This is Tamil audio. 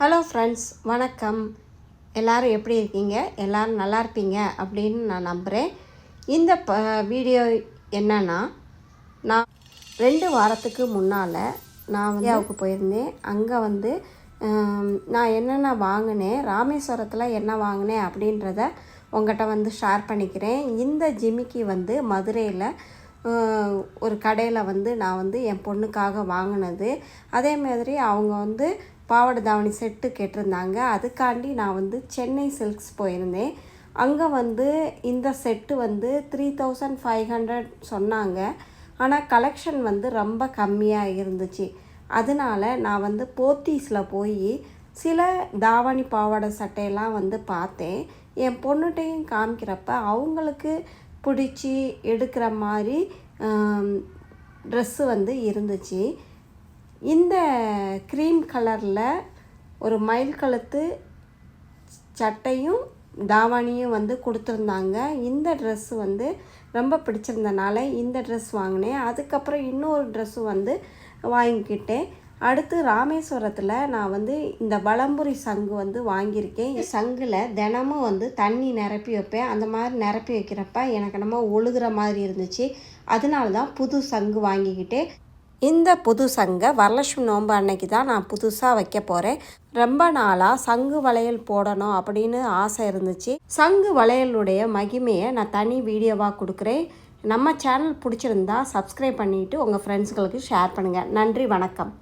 ஹலோ ஃப்ரெண்ட்ஸ் வணக்கம். எல்லாரும் எப்படி இருக்கீங்க? எல்லாரும் நல்லா இருப்பீங்க அப்படின்னு நான் நம்புகிறேன் இந்த ப வீடியோ என்னன்னா நான் ரெண்டு வாரத்துக்கு முன்னால் நான் இந்தியாவுக்கு போயிருந்தேன். அங்கே வந்து நான் என்னென்ன வாங்கினேன் ராமேஸ்வரத்தில் என்ன வாங்கினேன் அப்படின்றத உங்கள்கிட்ட வந்து ஷேர் பண்ணிக்கிறேன். இந்த ஜிமிக்கி வந்து மதுரையில் ஒரு கடையில் வந்து நான் வந்து என் பொண்ணுக்காக வாங்கினது. அதே மாதிரி அவங்க வந்து பாவாடை தாவணி செட்டு கேட்டிருந்தாங்க. அதுக்காண்டி நான் வந்து சென்னை சில்க்ஸ் போயிருந்தேன். அங்கே வந்து இந்த செட்டு வந்து த்ரீ தௌசண்ட் ஃபைவ் ஹண்ட்ரட் சொன்னாங்க. ஆனால் கலெக்ஷன் வந்து ரொம்ப கம்மியாக இருந்துச்சு. அதனால நான் வந்து போத்தீஸில் போய் சில தாவணி பாவாடை சட்டையெல்லாம் வந்து பார்த்தேன். என் பொண்ணுகிட்டையும் காமிக்கிறப்ப அவங்களுக்கு பிடிச்சி எடுக்கிற மாதிரி ட்ரெஸ்ஸு வந்து இருந்துச்சு. இந்த க்ரீம் கலரில் ஒரு மயில் கழுத்து சட்டையும் தாவாணியும் வந்து கொடுத்துருந்தாங்க. இந்த ட்ரெஸ்ஸு வந்து ரொம்ப பிடிச்சிருந்தனால இந்த ட்ரெஸ் வாங்கினேன். அதுக்கப்புறம் இன்னொரு ட்ரெஸ்ஸு வந்து வாங்கிக்கிட்டேன். அடுத்து ராமேஸ்வரத்தில் நான் வந்து இந்த வளம்புரி சங்கு வந்து வாங்கியிருக்கேன். சங்கில் தினமும் வந்து தண்ணி நிரப்பி வைப்பேன். அந்த மாதிரி நிரப்பி வைக்கிறப்ப எனக்கு நம்ம ஒழுகுற மாதிரி இருந்துச்சு. அதனால தான் புது சங்கு வாங்கிக்கிட்டேன். இந்த புது சங்கை வரலட்சுமி நோன்பு அன்னைக்கு தான் நான் புதுசாக வைக்க போகிறேன் ரொம்ப நாளாக சங்கு வளையல் போடணும் அப்படின்னு ஆசை இருந்துச்சு. சங்கு வளையலுடைய மகிமையை நான் தனி வீடியோவாக கொடுக்குறேன். நம்ம சேனல் பிடிச்சிருந்தா சப்ஸ்கிரைப் பண்ணிவிட்டு உங்கள் ஃப்ரெண்ட்ஸுகளுக்கு ஷேர் பண்ணுங்கள் நன்றி வணக்கம்.